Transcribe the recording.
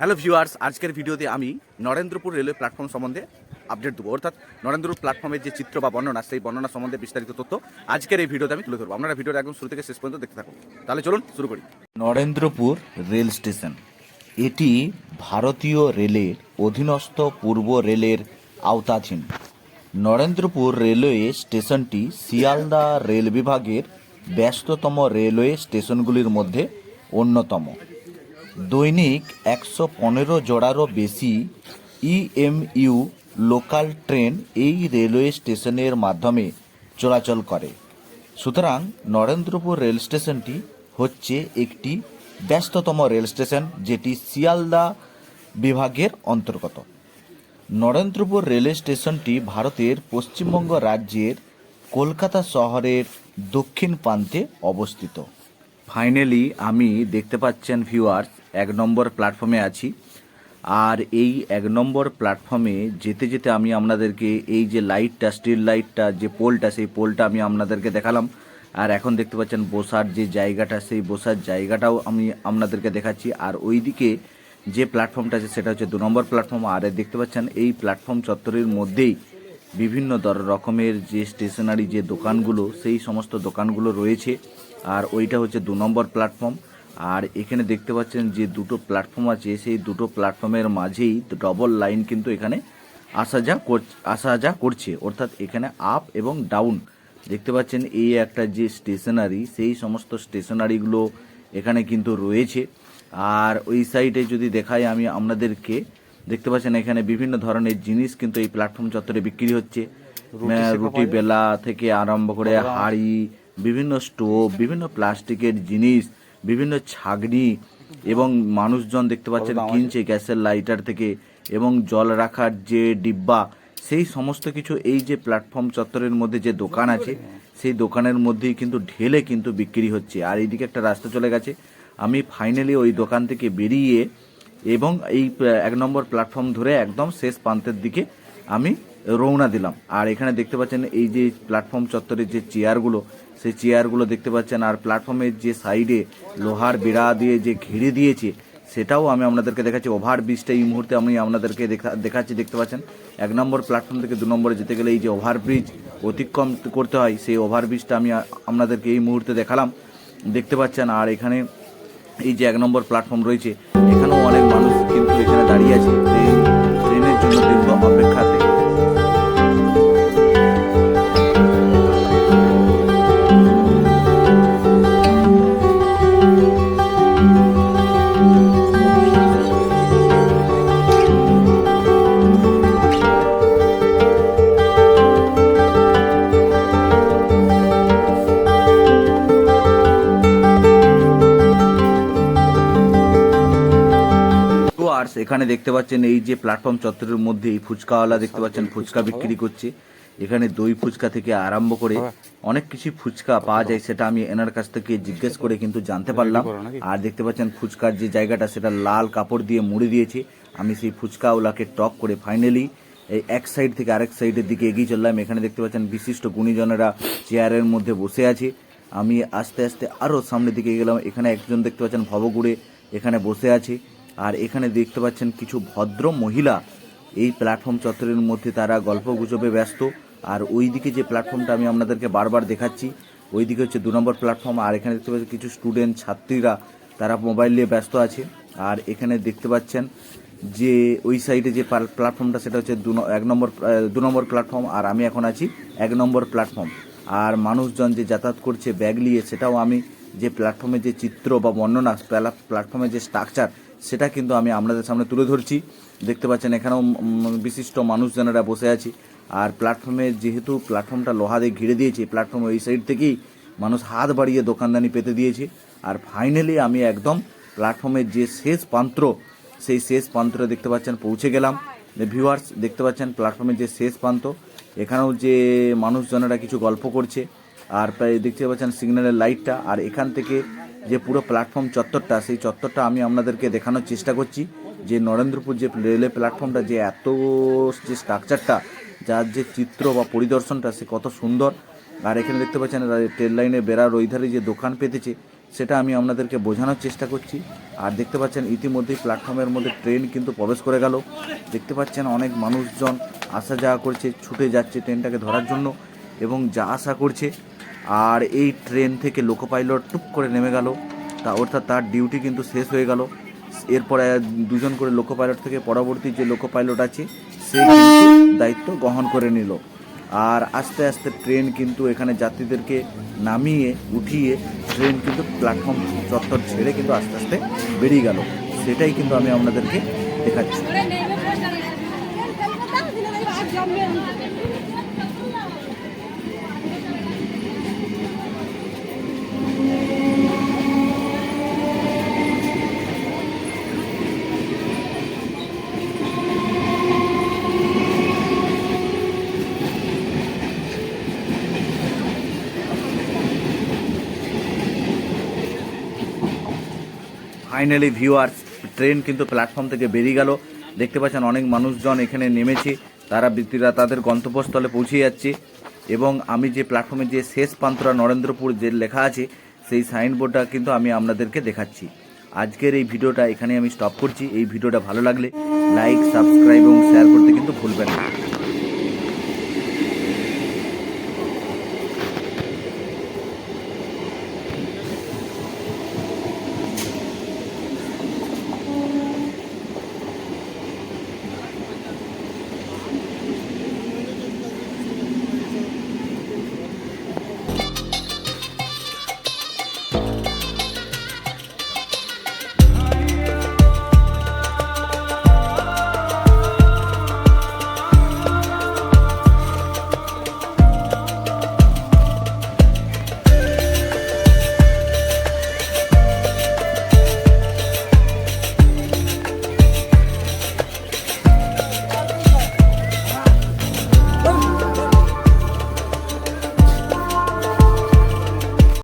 Hello viewers, আজকের ভিডিওতে আমি নরেন্দ্রপুর রেলওয়ে প্ল্যাটফর্ম সম্বন্ধে আপডেট দেবো। অর্থাৎ নরেন্দ্রপুর প্ল্যাটফর্মের যে চিত্র বা বর্ণনা, সেই বর্ণনা সম্বন্ধে বিস্তারিত তথ্য আজকের এই ভিডিওতে আমি তুলে ধরবো। আপনারা ভিডিওটা একদম শুরু থেকে শেষ পর্যন্ত দেখতে থাকুন। তাহলে চলুন শুরু করি। নরেন্দ্রপুর রেল স্টেশন, এটি ভারতীয় রেলের অধীনস্থ পূর্ব রেলের আওতাধীন। নরেন্দ্রপুর রেলওয়ে স্টেশনটি শিয়ালদা রেল বিভাগের ব্যস্ততম রেলওয়ে স্টেশনগুলির মধ্যে অন্যতম। দৈনিক একশো পনেরো জোড়ারও বেশি ইএমইউ লোকাল ট্রেন এই রেলওয়ে স্টেশনের মাধ্যমে চলাচল করে। সুতরাং নরেন্দ্রপুর রেল স্টেশনটি হচ্ছে একটি ব্যস্ততম রেল স্টেশন যেটি শিয়ালদা বিভাগের অন্তর্গত। নরেন্দ্রপুর রেলওয়ে স্টেশনটি ভারতের পশ্চিমবঙ্গ রাজ্যের কলকাতা শহরের দক্ষিণ প্রান্তে অবস্থিত। ফাইনালি আমি দেখতে পাচ্ছেন ভিউয়ার্স এক নম্বর প্ল্যাটফর্মে আছি। আর এই এক নম্বর প্ল্যাটফর্মে যেতে যেতে আমি আপনাদেরকে এই যে লাইটটা স্ট্রিট লাইটটা যে পোলটা সেই পোলটা আমি আপনাদেরকে দেখালাম। আর এখন দেখতে পাচ্ছেন বসার যে জায়গাটা, সেই বসার জায়গাটাও আমি আপনাদেরকে দেখাচ্ছি। আর ওইদিকে যে প্ল্যাটফর্মটা আছে, সেটা হচ্ছে দু নম্বর প্ল্যাটফর্ম আর দেখতে পাচ্ছেন এই প্ল্যাটফর্ম চত্বরের মধ্যেই বিভিন্ন রকমের যে স্টেশনারি যে দোকানগুলো, সেই সমস্ত দোকানগুলো রয়েছে। আর ওইটা হচ্ছে দু নম্বর প্ল্যাটফর্ম আর এখানে দেখতে পাচ্ছেন যে দুটো প্ল্যাটফর্ম আছে সেই দুটো প্ল্যাটফর্মের মাঝেই ডবল লাইন কিন্তু এখানে আসা যা কর- আসা যা করছে। অর্থাৎ এখানে আপ এবং ডাউন দেখতে পাচ্ছেন এই একটা যে স্টেশনারি সেই সমস্ত স্টেশনারিগুলো এখানে কিন্তু রয়েছে। আর ওই সাইডে যদি দেখাই আমি আপনাদেরকে দেখতে পাচ্ছেন এখানে বিভিন্ন ধরনের জিনিস কিন্তু এই প্ল্যাটফর্ম চত্বরে বিক্রি হচ্ছে। রুটি বেলা থেকে আরম্ভ করে হাড়ি বিভিন্ন স্টোভ বিভিন্ন প্লাস্টিকের জিনিস বিভিন্ন ছাগনি এবং মানুষজন দেখতে পাচ্ছেন কিনছে গ্যাসের লাইটার থেকে এবং জল রাখার যে ডিব্বা সেই সমস্ত কিছু এই যে প্ল্যাটফর্ম চত্বরের মধ্যে যে দোকান আছে সেই দোকানের মধ্যেই কিন্তু ঢেলে কিন্তু বিক্রি হচ্ছে। আর এইদিকে একটা রাস্তা চলে গেছে। আমি ফাইনালি ওই দোকান থেকে বেরিয়ে এবং এই এক নম্বর প্ল্যাটফর্ম ধরে একদম শেষ প্রান্তের দিকে আমি রওনা দিলাম। আর এখানে দেখতে পাচ্ছেন এই যে প্ল্যাটফর্ম চত্বরের যে চেয়ারগুলো সেই চেয়ারগুলো দেখতে পাচ্ছেন, আর প্ল্যাটফর্মের যে সাইডে লোহার বেড়া দিয়ে যে ঘিরে দিয়েছে, সেটাও আমি আপনাদেরকে দেখাচ্ছি। ওভার ব্রিজটা এই মুহূর্তে আমি আপনাদেরকে দেখা, দেখাচ্ছি, দেখতে পাচ্ছেন। এক নম্বর প্ল্যাটফর্ম থেকে দু নম্বরে যেতে গেলে এই যে ওভার ব্রিজ অতিক্রম করতে হয়, সেই ওভার ব্রিজটা আমি আপনাদেরকে এই মুহূর্তে দেখালাম। দেখতে পাচ্ছেন, আর এখানে এই যে এক নম্বর প্ল্যাটফর্ম রয়েছে, এখানেও অনেক মানুষ কিন্তু এখানে দাঁড়িয়ে আছে। ট্রেনের জন্য দীর্ঘ অপেক্ষাতে। ডুয়ার্স এখানে দেখতে পাচ্ছেন এই যে প্ল্যাটফর্ম চত্বরের মধ্যে এই ফুচকাওয়ালা দেখতে পাচ্ছেন ফুচকা বিক্রি করছে। এখানে দই ফুচকা থেকে আরম্ভ করে অনেক কিছু ফুচকা পাওয়া যায় সেটা আমি এনার কাছ থেকে জিজ্ঞেস করে কিন্তু জানতে পারলাম। আর দেখতে পাচ্ছেন ফুচকার যে জায়গাটা সেটা লাল কাপড় দিয়ে মুড়ে দিয়েছে। আমি সেই ফুচকাওয়ালাকে টক করে ফাইনালি এই এক সাইড থেকে আরেক সাইডের দিকে এগিয়ে চললাম। এখানে দেখতে পাচ্ছেন বিশিষ্ট গুণীজনেরা চেয়ারের মধ্যে বসে আছে। আমি আস্তে আস্তে আরও সামনের দিকে গেলাম এখানে একজন দেখতে পাচ্ছেন ভবগুড়ে এখানে বসে আছে। আর এখানে দেখতে পাচ্ছেন কিছু ভদ্র মহিলা। এই প্ল্যাটফর্ম চত্বরের মধ্যে তারা গল্প গুজবে ব্যস্ত। আর ওইদিকে যে প্ল্যাটফর্মটা আমি আপনাদেরকে বারবার দেখাচ্ছি, ওইদিকে হচ্ছে দু নম্বর প্ল্যাটফর্ম আর এখানে দেখতে পাচ্ছি কিছু স্টুডেন্ট ছাত্রীরা তারা মোবাইল নিয়ে ব্যস্ত আছে। আর এখানে দেখতে পাচ্ছেন যে ওই সাইডে যে প্লা- প্ল্যাটফর্মটা সেটা হচ্ছে দু এক নম্বর দু নম্বর প্ল্যাটফর্ম আর আমি এখন আছি এক নম্বর প্ল্যাটফর্ম আর মানুষজন যে যাতায়াত করছে ব্যাগ নিয়ে, সেটাও আমি যে প্ল্যাটফর্মের যে চিত্র বা বর্ণনা প্লা- প্ল্যাটফর্মের যে স্ট্রাকচার সেটা কিন্তু আমি আপনাদের সামনে তুলে ধরছি। দেখতে পাচ্ছেন এখানেও বিশিষ্ট মানুষজনেরা বসে আছি। আর প্ল্যাটফর্মে যেহেতু প্ল্যাটফর্মটা লোহা দিয়ে ঘিরে দিয়েছে প্ল্যাটফর্মে ওই সাইড থেকেই মানুষ হাত বাড়িয়ে দোকানদানি পেতে দিয়েছে। আর ফাইনালি আমি একদম প্ল্যাটফর্মের যে শেষ প্রান্ত সেই শেষ প্রান্তটা দেখতে পাচ্ছেন পৌঁছে গেলাম। ভিউয়ার্স দেখতে পাচ্ছেন প্ল্যাটফর্মের যে শেষ প্রান্ত এখানেও যে মানুষজনেরা কিছু গল্প করছে। আর প্রায় দেখতে পাচ্ছেন সিগন্যালের লাইটটা আর এখান থেকে যে পুরো প্ল্যাটফর্ম চত্বরটা, সেই চত্বরটা আমি আপনাদেরকে দেখানোর চেষ্টা করছি। যে নরেন্দ্রপুর যে রেলওয়ে প্ল্যাটফর্মটা যে এত যে স্ট্রাকচারটা যার যে চিত্র বা পরিদর্শনটা, সে কত সুন্দর। আর এখানে দেখতে পাচ্ছেন ট্রেন লাইনে বেড়ার ওই ধারে যে দোকান পেতেছে, সেটা আমি আপনাদেরকে বোঝানোর চেষ্টা করছি। আর দেখতে পাচ্ছেন, ইতিমধ্যেই প্ল্যাটফর্মের মধ্যে ট্রেন কিন্তু প্রবেশ করে গেল। দেখতে পাচ্ছেন, অনেক মানুষজন আসা যাওয়া করছে, ছুটে যাচ্ছে ট্রেনটাকে ধরার জন্য এবং যা আশা করছে আর এই ট্রেন থেকে লোকো পাইলট টুপ করে নেমে গেল। তা অর্থাৎ তার ডিউটি কিন্তু শেষ হয়ে গেল। এরপরে দুজন করে লোকো পাইলট থেকে পরবর্তী যে লোকো পাইলট আছে, সে কিন্তু দায়িত্ব গ্রহণ করে নিল। আর আস্তে আস্তে ট্রেন কিন্তু এখানে যাত্রীদেরকে নামিয়ে, উঠিয়ে ট্রেন কিন্তু প্ল্যাটফর্ম চত্বর ছেড়ে কিন্তু আস্তে আস্তে বেরিয়ে গেল। সেটাই কিন্তু আমি আপনাদেরকে দেখাচ্ছি। ফাইনালি ভিউয়ার্স ট্রেন কিন্তু প্ল্যাটফর্ম থেকে বেরিয়ে গেল। দেখতে পাচ্ছেন অনেক মানুষজন এখানে নেমেছে। তারা বৃত্তিরা তাদের গন্তব্যস্থলে পৌঁছে যাচ্ছে। এবং আমি যে প্ল্যাটফর্মে যে শেষ প্রান্তরা নরেন্দ্রপুর যে লেখা আছে, সেই সাইনবোর্ডটা কিন্তু আমি আপনাদেরকে দেখাচ্ছি। আজকের এই ভিডিওটা এখানে আমি স্টপ করছি। এই ভিডিওটা ভালো লাগলে লাইক সাবস্ক্রাইব এবং শেয়ার করতে কিন্তু ভুলবেন না।